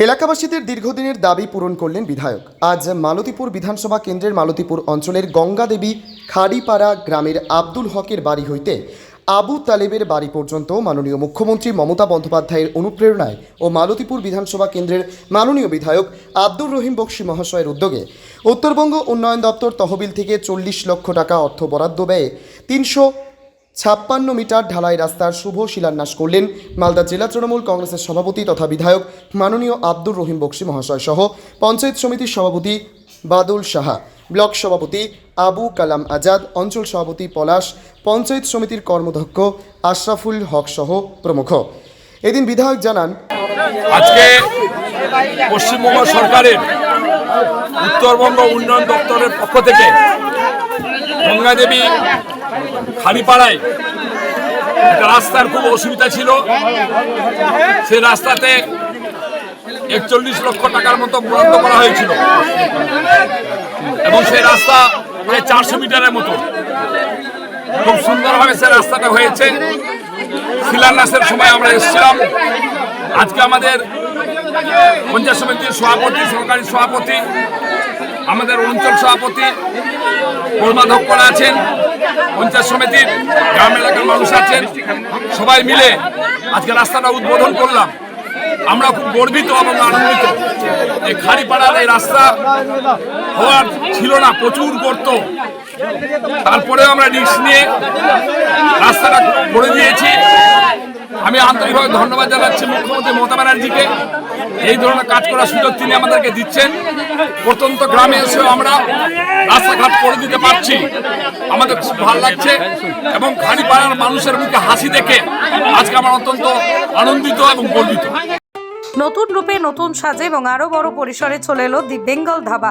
এলাকাবাসীদের দীর্ঘদিনের দাবি পূরণ করলেন বিধায়ক। আজ মালতীপুর বিধানসভা কেন্দ্রের মালতীপুর অঞ্চলের গঙ্গাদেবী খাড়িপাড়া গ্রামের আব্দুল হকের বাড়ি হইতে আবু তালেবের বাড়ি পর্যন্ত মাননীয় মুখ্যমন্ত্রী মমতা বন্দ্যোপাধ্যায়ের অনুপ্রেরণায় ও মালতীপুর বিধানসভা কেন্দ্রের মাননীয় বিধায়ক আব্দুর রহিম বক্সি মহাশয়ের উদ্যোগে উত্তরবঙ্গ উন্নয়ন দপ্তর তহবিল থেকে চল্লিশ লক্ষ টাকা অর্থ বরাদ্দ ব্যয়ে তিনশো ছাপ্পান্ন মিটার ঢালাই রাস্তার শুভ শিলান্যাস করলেন মালদা জেলা তৃণমূল কংগ্রেসের সভাপতি তথা বিধায়ক মাননীয় আব্দুর রহিম বক্সি মহাশয় সহ পঞ্চায়েত সমিতির সভাপতি বাদুল সাহা, ব্লক সভাপতি আবু কালাম আজাদ, অঞ্চল সভাপতি পলাশ, পঞ্চায়েত সমিতির কর্মধ্যক্ষ আশরাফুল হক সহ প্রমুখ। এদিন বিধায়ক জানান, আজকে পশ্চিমবঙ্গ সরকারের উত্তরবঙ্গ উন্নয়ন দপ্তরের পক্ষ থেকে গঙ্গাদেবী খালিপাড়ায় একটা রাস্তার খুব অসুবিধা ছিল। সে রাস্তাতে একচল্লিশ লক্ষ টাকার মতো বরাদ্দ করা হয়েছিল। এবং সেই রাস্তা প্রায় চারশো মিটারের মতো। খুব সুন্দরভাবে সেই রাস্তাটা হয়েছে। শিলান্যাসের সময় আমরা এসেছিলাম। আজকে আমাদের পঞ্চায়েত সমিতির সভাপতি, সরকারি সভাপতি, আমাদের অঞ্চল সভাপতি কর্মাধ্যক্ষরা আছেন। পঞ্চায়েত সমিতির গ্রাম এলাকার মানুষ আছেন, সবাই মিলে আজকে রাস্তাটা উদ্বোধন করলাম। আমরা খুব গর্বিত এবং আনন্দিত এই খাড়িপাড়ার এই রাস্তা হওয়ার ছিল না, প্রচুর গর্ত। তারপরেও আমরা রিস্ক নিয়ে রাস্তাটা করে দিয়েছি। আমি আন্তরিকভাবে ধন্যবাদ জানাচ্ছি মুখ্যমন্ত্রী মমতা ব্যানার্জিকে। এই ধরনের কাজ করার সুযোগ তিনি আমাদেরকে দিচ্ছেন। প্রত্যন্ত গ্রামে এসেও আমরা রাস্তাঘাট করে দিতে পারছি। আমাদের খুব ভালো লাগছে এবং খালিপাড়ার মানুষের মুখে হাসি দেখে আজকে আমার অত্যন্ত আনন্দিত এবং গর্বিত। নতুন রূপে নতুন সাজে এবং আরও বড় পরিসরে চলে এলো দি বেঙ্গল ধাবা।